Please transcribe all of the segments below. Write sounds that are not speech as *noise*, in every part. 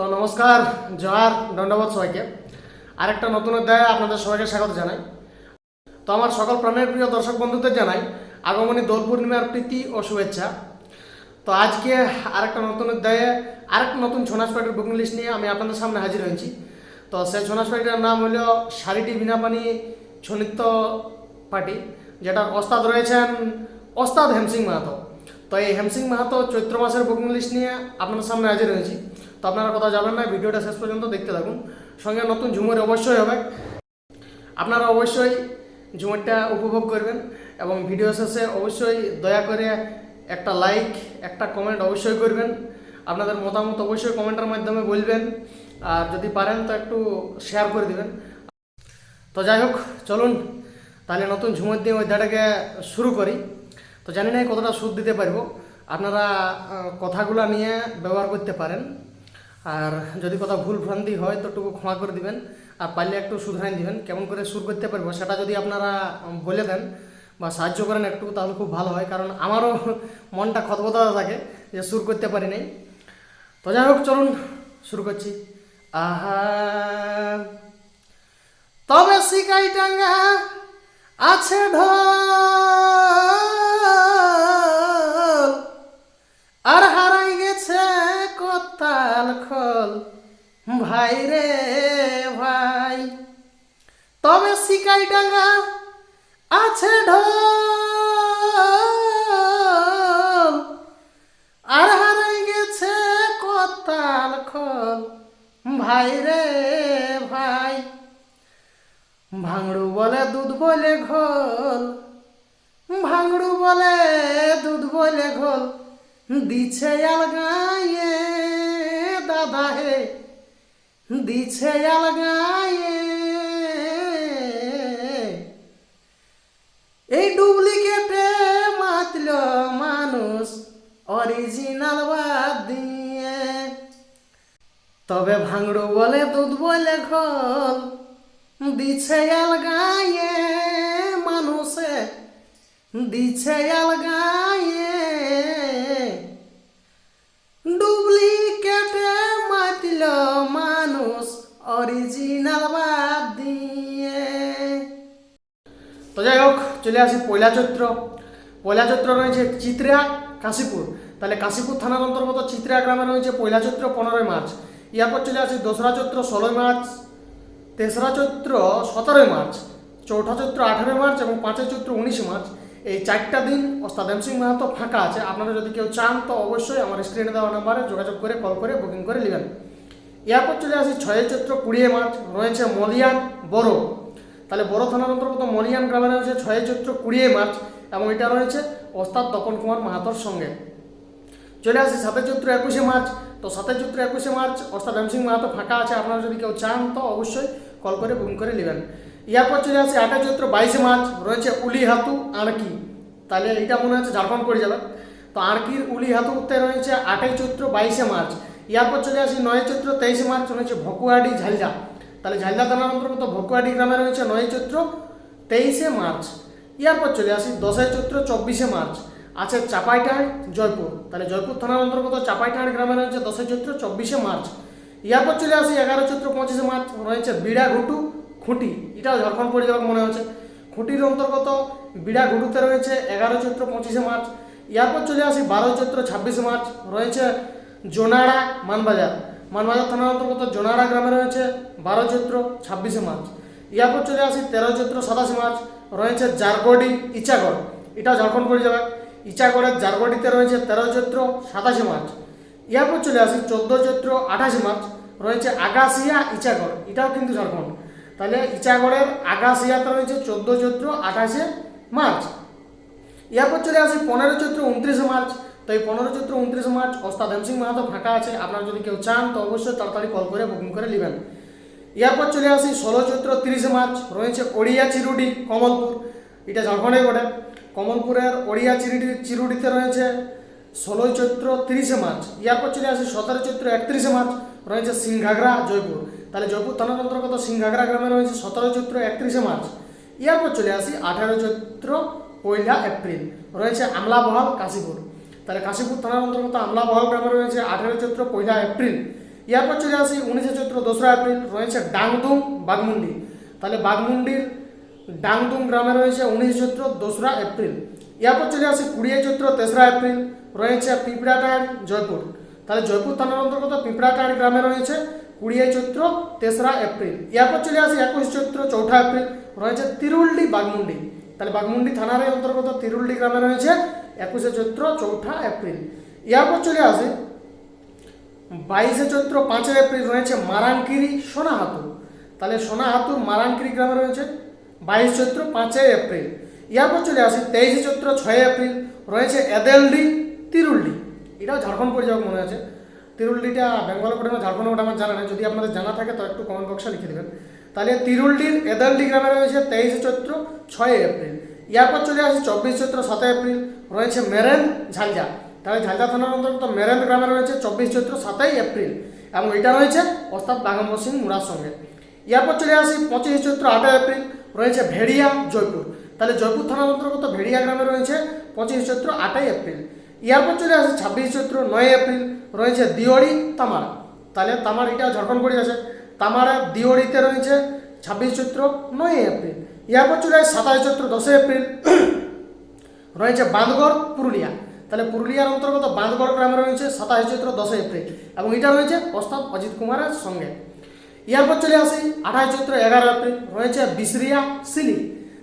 তো নমস্কার, জহার দণ্ডবোধ সবাইকে। আরেকটা নতুন অধ্যায়ে আপনাদের সবাইকে স্বাগত জানাই। তো আমার সকল প্রাণের প্রিয় দর্শক বন্ধুদের জানাই আগমনী দোল পূর্ণিমার প্রীতি ও শুভেচ্ছা। তো আজকে আরেকটা নতুন অধ্যায়ে আরেকটা নতুন ছনাস পার্টির বুকিং লিস্ট নিয়ে আমি আপনাদের সামনে হাজির হয়েছি। তো সেই ছনাস পার্টির নাম হলো শাড়িটি বিনাপানি ছনিত্য পার্টি, যেটার ওস্তাদ রয়েছেন ওস্তাদ হেমসিং মাহাতো। তো এই হেমসিং মাহাতো চৈত্র মাসের বুকিং লিস্ট নিয়ে আপনাদের সামনে হাজির হয়েছি। তো আপনারা কোথাও যাবেন না, ভিডিওটা শেষ পর্যন্ত দেখতে থাকুন। সঙ্গে নতুন ঝুমুর অবশ্যই হবে। আপনারা অবশ্যই ঝুমুরটা উপভোগ করবেন এবং ভিডিও শেষে অবশ্যই দয়া করে একটা লাইক একটা কমেন্ট অবশ্যই করবেন। আপনাদের মতামত অবশ্যই কমেন্টের মাধ্যমে বলবেন। আর যদি পারেন তো একটু শেয়ার করে দেবেন। তো যাই হোক, চলুন। তাহলে নতুন ঝুমুর দিয়ে অধ্যায়টাকে শুরু করি। তো জানি না কতটা সুদ দিতে পারব। আপনারা কথাগুলো নিয়ে ব্যবহার করতে পারেন। আর যদি কোথাও ভুল ভ্রান্তি হয়, তো একটু ক্ষমা করে দিবেন। আর পারলে একটু শুধরাই দিবেন। কেমন করে সুর করতে পারব, সেটা যদি আপনারা বলে দেন বা সাহায্য করেন একটু, তাহলে খুব ভালো হয়। কারণ আমারও *laughs* মনটা খতখতা থাকে যে সুর করতে পারি নাই। তো যাই হোক, চলুন শুরু করছি। আহা, তবে শিকাই টাঙ্গা আছে ঢোল আর হারাই গেছে কতাল খোল। ভাই রে ভাই, তবে শিকাই ডাঙ্গা আছে ঢোল। আর হারাই গেছে কতাল খোল। ভাই রে ভাই, ভাঙড়ু বলে দুধ বলে ঘোল। ভাঙড়ু বলে দুধ বলে ঘোল। দিছে আলগায়ে দাদা হে দিছে আলগায়ে। এই ডুপ্লিকেটে মাতল মানুষ অরিজিনাল বাদ দিয়ে। তবে ভাঙড়ু বলে দুধ বলে ঘোল দিছে আলগায়ে। মানুষে দিছে আলগায়ে। চলে আসি পয়লা চৈত্র। পয়লা চৈত্র রয়েছে চিত্রা, কাশীপুর। তাহলে কাশীপুর থানার অন্তর্গত চিত্রা গ্রামে রয়েছে পয়লা চৈত্র, পনেরোই মার্চ। ইয়ারপর চলে আসি দোসরা চৈত্র, ষোলোই মার্চ। তেসরা চৈত্র, সতেরোই মার্চ। চৌঠা চৈত্র, আঠারোই মার্চ এবং পাঁচই চৈত্র, উনিশে মার্চ। এই চারটা দিন ওস্তাদ সিং মাহাতো ফাঁকা আছে। আপনারা যদি কেউ চান তো অবশ্যই আমার স্ক্রিনে দেওয়া নাম্বারে যোগাযোগ করে কল করে বুকিং করে নেবেন। এরপর চলে আসি ছয় চৈত্র, কুড়িয়ে মার্চ। রয়েছে মলিয়ান বড়। তাহলে বড় থানার অন্তর্গত মলিয়ান গ্রামে রয়েছে ছয় চৈত্র কুড়িয়ে মার্চ এবং এটা রয়েছে ওস্তাদ তপন কুমার মাহাতোর সঙ্গে। চলে আসি সাতের চৈত্র একুশে মার্চ। তো সাতের চৈত্র একুশে মার্চ, ওস্তাদ এম সিং মাহাতো ফাঁকা আছে, আপনারা যদি কেউ চান তো অবশ্যই কল করে বুকিং করে নেবেন। এরপর চলে আসি আটের চৈত্র বাইশে মার্চ, রয়েছে উলি হাতু আড়কি। তাহলে এটা মনে হচ্ছে ঝাড়খণ্ড পড়ে যাবে। তো আড়কির উলি হাতু হাতুতে রয়েছে আটই চৈত্র বাইশে মার্চ। এরপর চলে আসি নয় চৈত্র তেইশে মার্চ, রয়েছে ভকুয়াডি ঝালদা। তাহলে ঝালদা থানার অন্তর্গত ভকুয়াডি গ্রামে রয়েছে নয় চৈত্র তেইশে মার্চ। এরপর চলে আসি দশই চৈত্র চব্বিশে মার্চ। আছে চাপাইটাড় জয়পুর। তাহলে জয়পুর থানার অন্তর্গত চাপাইটাড় গ্রামে রয়েছে দশই চৈত্র চব্বিশে মার্চ। এরপর চলে আসি এগারো চৈত্র পঁচিশে মার্চ, রয়েছে বিড়া ঘুটু, খুঁটি। এটাও ঝাড়খণ্ড পড়ে যাবে মনে হচ্ছে খুঁটির অন্তর্গত বিড়া ঘুটুতে রয়েছে এগারো চৈত্র পঁচিশে মার্চ। এরপর চলে আসি বারো চৈত্র ছাব্বিশে মার্চ, রয়েছে জোনাড়া মানবাজার। মানবাজার থানার অন্তর্গত জোনারা গ্রামে রয়েছে বারো চৈত্র, ছাব্বিশে মার্চ। এরপর চলে আসি তেরো চৈত্র, সাতাশে মার্চ। রয়েছে জারগড়ি, ইচাগড়। এটা ঝাড়খণ্ড পড়ে যাবে। ইচাগড়ের জারগড়িতে রয়েছে তেরো চৈত্র, সাতাশে মার্চ। এরপর চলে আসি চোদ্দ চৈত্র, আঠাশে মার্চ। রয়েছে আগাসিয়া, ইচাগড়। এটাও কিন্তু ঝাড়খণ্ড। তাহলে ইচাগড়ের আগাসিয়াতে রয়েছে চোদ্দ চৈত্র, আঠাশে মার্চ। এরপর চলে আসি পনেরো চৈত্র, উনত্রিশে মার্চ। তো এই পনেরো চৈত্র উনত্রিশে মার্চ ওস্তাদ এম সিং মাহাতো ফাঁকা আছে। আপনারা যদি কেউ চান, তো অবশ্যই তাড়াতাড়ি কল করে বুকিং করে নেবেন। এরপর চলে আসি, ষোলো চৈত্র তিরিশে মার্চ, রয়েছে ওড়িয়া চিরুডি, কমলপুর। এটা ঝাড়খণ্ডে বটে। কমলপুরের ওড়িয়া চিরুডি, চিরুডিতে রয়েছে ষোলোই চৈত্র তিরিশে মার্চ। এরপর চলে আসি, সতেরো চৈত্র একত্রিশে মার্চ, রয়েছে সিংঘাগড়া জয়পুর। তাহলে জয়পুর থানার অন্তর্গত সিংঘাগড়া গ্রামে রয়েছে সতেরো চৈত্র একত্রিশে মার্চ। এরপর চলে আসি, আঠারো চৈত্র পয়লা এপ্রিল। রয়েছে আমলাবহাল কাশীপুর। তাহলে কাশীপুর থানার অন্তর্গত আমলাবহাল গ্রামে রয়েছে আঠারো চৈত্র পয়লা এপ্রিল। এরপর চলে আসি উনিশে চৈত্র দোসরা এপ্রিল, রয়েছে ডাংদুং বাগমুন্ডি। তাহলে বাগমুন্ডির ডাংদুং গ্রামে রয়েছে উনিশে চৈত্র দোসরা এপ্রিল। এরপর চলে আসি কুড়িয়ে চৈত্র তেসরা এপ্রিল, রয়েছে পিঁপড়াটাড় জয়পুর। তাহলে জয়পুর থানার অন্তর্গত পিঁপড়াটাড় গ্রামে রয়েছে কুড়িয়ে চৈত্র তেসরা এপ্রিল। এরপর চলে আসি একুশ চৈত্র চৌঠা এপ্রিল, রয়েছে তিরুল্ডি, বাগমুন্ডি। তাহলে বাগমুন্ডি থানার অন্তর্গত তিরুল্ডি গ্রামে রয়েছে একুশে চৈত্র, চৌঠা এপ্রিল। এরপর চলে আসে, বাইশে চৈত্র পাঁচই এপ্রিল রয়েছে মারাংকিরি সোনাহাতু। তাহলে সোনাহাতুর মারাংকিরি গ্রামে রয়েছে, বাইশ চৈত্র পাঁচই এপ্রিল। এরপর চলে আসি তেইশে চৈত্র, ছয় এপ্রিল, রয়েছে এদেলডি, তিরুল্ডি। এটাও ঝাড়খণ্ড যাবে মনে আছে। তিরুল্ডিটা বেঙ্গল না ঝাড়খণ্ড ওটা আমার জানা নেই যদি আপনাদের জানা থাকে তো একটু কমেন্ট বক্সে লিখে দেবেন। তাহলে তিরুল্ডির এদালডি গ্রামে রয়েছে তেইশে চৈত্র ছয় এপ্রিল। এরপর চলে আসি চব্বিশ চৈত্র সাত এপ্রিল। রয়েছে মেরেন ঝালজা তাহলে ঝালদা থানার অন্তর্গত মেরেন গ্রামে রয়েছে চব্বিশ চৈত্র, সাতই এপ্রিল। এবং এটা রয়েছে অর্থাৎ বাগাম্বর সিং মুরার সঙ্গে। এরপর চলে আসি পঁচিশ চৈত্র, আটই এপ্রিল। রয়েছে ভেড়িয়া, জয়পুর। তাহলে জয়পুর থানার অন্তর্গত ভেড়িয়া গ্রামে রয়েছে পঁচিশ চৈত্র, আটই এপ্রিল। এরপর চলে আসে ছাব্বিশ চৈত্র নয় এপ্রিল। রয়েছে দিওড়ি, তামার। তাহলে তামার এটা ঝাড়খণ্ড পড়ে আছে তামারা দিওড়িতে রয়েছে ছাব্বিশ চৈত্র নয় এপ্রিল। এরপর চলে আসে সাতাশ চৈত্র দশই এপ্রিল। রয়েছে বাঁধগড় পুরুলিয়া। তাহলে পুরুলিয়ার অন্তর্গত বাঁধগড় গ্রামে রয়েছে সাতাশ চৈত্র দশই এপ্রিল এবং এটা রয়েছে প্রস্তাব অজিত কুমারের সঙ্গে। এরপর চলে আসি, আঠাশ চৈত্র এগারো এপ্রিল। রয়েছে বিসরিয়া সিলি।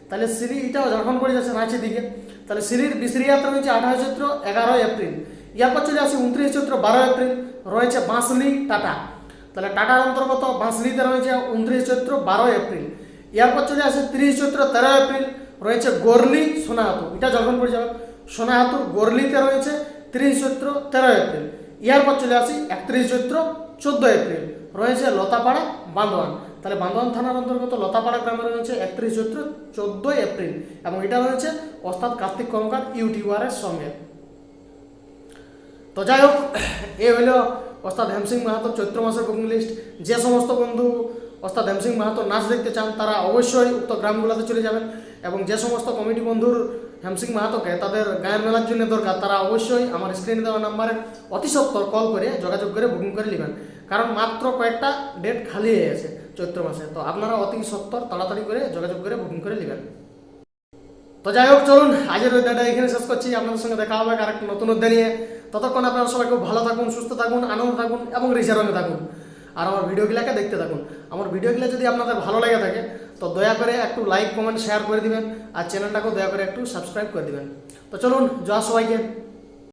তাহলে সিলি এটাও ঝাড়খণ্ড পড়ে যাচ্ছে রাঁচির দিকে। তাহলে সিলির বিসরিয়াতে রয়েছে আঠাশ চৈত্র এগারোই এপ্রিল। এরপর চলে আসি, উনত্রিশ চৈত্র বারো এপ্রিল। রয়েছে বাঁশলি, টাটা। তাহলে টাটার অন্তর্গত বাঁশলিতে রয়েছে উনত্রিশ চৈত্র বারো এপ্রিল। এরপর চলে আসে তিরিশ চৈত্র তেরো এপ্রিল, রয়েছে গোরলি সোনাহাতু। এটা পড়ে যাবে সোনাহাতুর গোরলিতে রয়েছে তিরিশ চৈত্র তেরো এপ্রিল। এরপর চলে আসি একত্রিশ চৈত্র চোদ্দ এপ্রিল। রয়েছে লতাপাড়া বান্দোয়ান তাহলে বান্দোয়ান থানার অন্তর্গত লতাপাড়া গ্রামে রয়েছে একত্রিশ চৈত্র চোদ্দোই এপ্রিল এবং এটা রয়েছে ওস্তাদ কার্তিক কর্মকার ইউটিউবারের সঙ্গে। তো যাই হোক, এ হইল ওস্তাদ হেমসিং মাহাতো চৈত্র মাসের বুকিং লিস্ট, যে সমস্ত বন্ধু ওস্তাদ হেমসিং মাহাতো নাচ দেখতে চান, তারা অবশ্যই উক্ত গ্রামগুলোতে চলে যাবেন এবং যে সমস্ত কমিটি বন্ধুর হেমসিং মাহাতোকে তাদের গায়ের মেলার জন্য দরকার, তারা অবশ্যই আমার স্ক্রিনে দেওয়া নাম্বারে অতি সত্তর কল করে যোগাযোগ করে বুকিং করে নেবেন। কারণ মাত্র কয়েকটা ডেট খালি হয়ে গেছে চৈত্র মাসে, তো আপনারা অতি সত্তর তাড়াতাড়ি করে যোগাযোগ করে বুকিং করে নেবেন। তো যাই হোক, চলুন আজের অধ্যায়টা এখানে শেষ করছি। আপনাদের সঙ্গে দেখা হবে আর একটা নতুন অধ্যায় নিয়ে। ততক্ষণ আপনারা সবাই খুব ভালো থাকুন, সুস্থ থাকুন, আনন্দ থাকুন এবং রিজার্ভে থাকুন। আর আমার ভিডিওগুলোকে দেখতে থাকুন। আমার ভিডিওগুলো যদি আপনাদের ভালো লেগে থাকে, তো দয়া করে একটু লাইক কমেন্ট শেয়ার করে দিবেন। আর চ্যানেলটাকেও দয়া করে একটু সাবস্ক্রাইব করে দিবেন। তো চলুন যা সবাইকে।